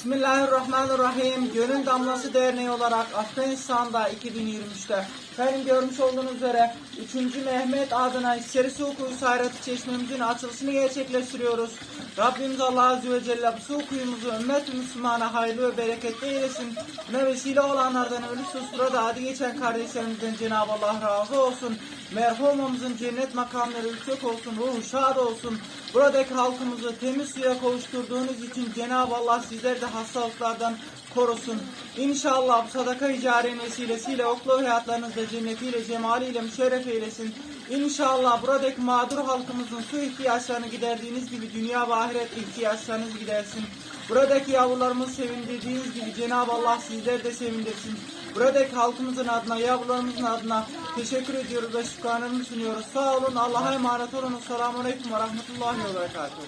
Bismillahirrahmanirrahim. Gönül Damlası Derneği olarak Afganistan'da 2023'te benim görmüş olduğunuz üzere 3. Mehmet adına İçeri Su Kuyusu Hayratı Çeşmemizin açılışını gerçekleştiriyoruz. Rabbimiz Allah Azze ve Celle bu su kuyumuzu ümmet-i Müslümana hayırlı ve bereketli eylesin. Buna vesile olanlardan ölüsüz burada adı geçen kardeşlerimizden Cenab-ı Allah razı olsun. Merhumumuzun cennet makamları yüksek olsun, ruhu şad olsun. Buradaki halkımızı temiz suya kavuşturduğunuz için Cenab-ı Allah sizleri de hastalıklardan korusun. İnşallah bu sadaka-i cariye vesilesiyle oklu hayatlarınızda cennetiyle, cemaliyle müşerref eylesin. İnşallah buradaki mağdur halkımızın su ihtiyaçlarını giderdiğiniz gibi dünya ve ahiret ihtiyaçlarınızı gidersin. Buradaki yavrularımızı sevindirdiğiniz gibi Cenab-ı Allah sizleri de sevindirsin. Buradaki halkımızın adına, yavrularımızın adına teşekkür ediyoruz ve şükranlarını sunuyoruz. Sağ olun, Allah'a emanet olun. Selamun Aleyküm ve Rahmetullahi ve Berekatuhu.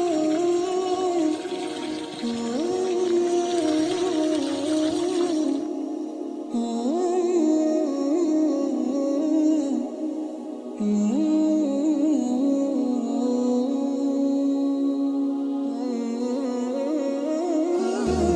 love.